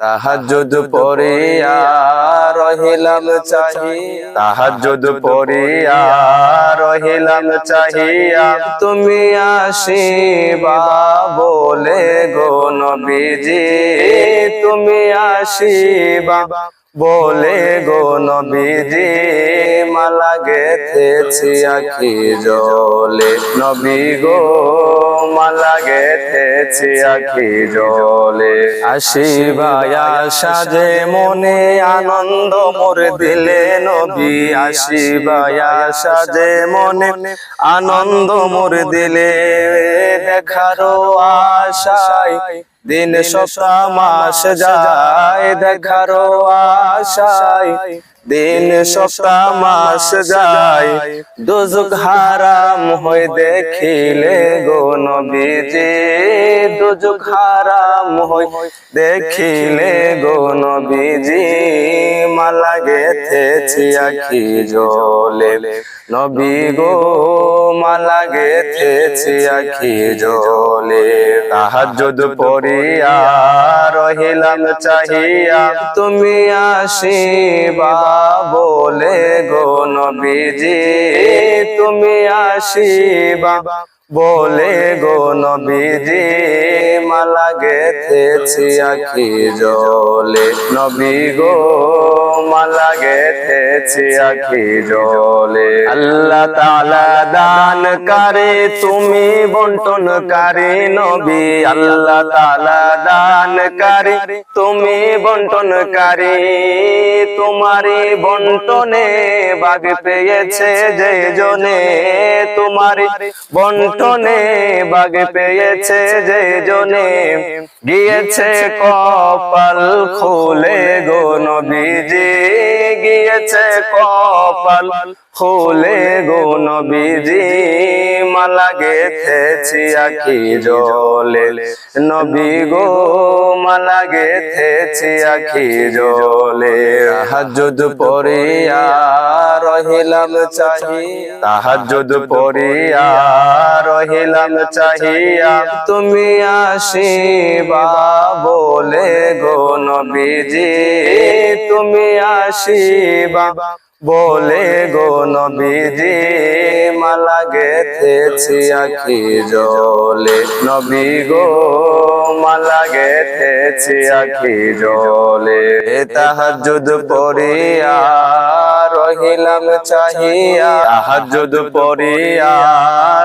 তাহাজ্জুদ পড়িয়া রহিলাম চাহি। তাহাজুদ পড়িয়া রহিলাম চাহিয়া। তুমি আসিবা বলে গো নবীজি। তুমি আসিবা বলে গো নবীজি। মালা গেথেছি আখি জলে। নবী গো মালা গেথেছি আখি জলে। আসিবায়া সাজে মনে আনন্দ মোর দিলে নবী, আসিবায়া সাজে মনে আনন্দ মোর দিলে দেখারো আশায়। দিন সপ্তাহ, মাস যায়, দেখারো আশায়। দিন সপ্তাহ মাস যায়। দুজুক হারাম হয়ে দেখিলে গো নবীজি। দুজুক হারাম হয়ে দেখিলে গো নবীজি। মালা গেথেছি আখি জলে। নবী গো, মালা গেথেছি আখি জলে। তাহাজ্জুদ পড়িয়া রহিলাম চাহিয়া তুমি আসিবা বলে গো নবীজি। তুমি আসিবা বলে গো নবীজি। মালা গেথেছি আখি জলে। নবী গো গেথেছি আখি জলে। আল্লাহ তাআলা দান করে তুমি বন্টন কারে নবী। আল্লাহ তাআলা দান করে তুমি বন্টন কারে। তোমারি বন্টনে বাগ পেয়েছে যে জনে। তোমারি বন্টনে বাগ পেয়েছে যে জনে। গিয়েছে কপাল খুলে গো নবীজি। গিয়েছে কপাল, খুলে গো নবীজি, মালা গেথেছি আখি জলে। নবী গো, মালা গেথেছি আখি জলে। হাজুদ পড়িয়া রহিলাম চাহিয়া তাহাজ্জুদ পড়িয়া রহিলাম চাহিয়া তুমি আসিবা বলে গো নবীজি তুমি আসিবা বলে গো নবীজি। মালা গেথেছি আখি জলে নবী গো মালা গেথেছি আখি জলে। তাহাজ্জুদ পড়িয়া রহিলাম চাহিয়া। তাহাজ্জুদ পড়িয়া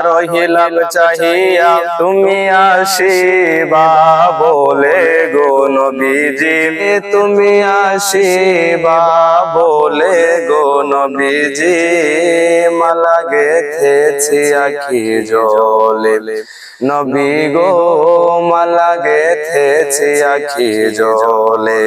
রহিলাম চাহিয়া। তুমি আসিবা বলে গো নবীজি। তুমি আসিবা বলে গো নবীজি। মালা গেথেছি আখি জলে। নবী গো মালা গেথেছি আখি জলে।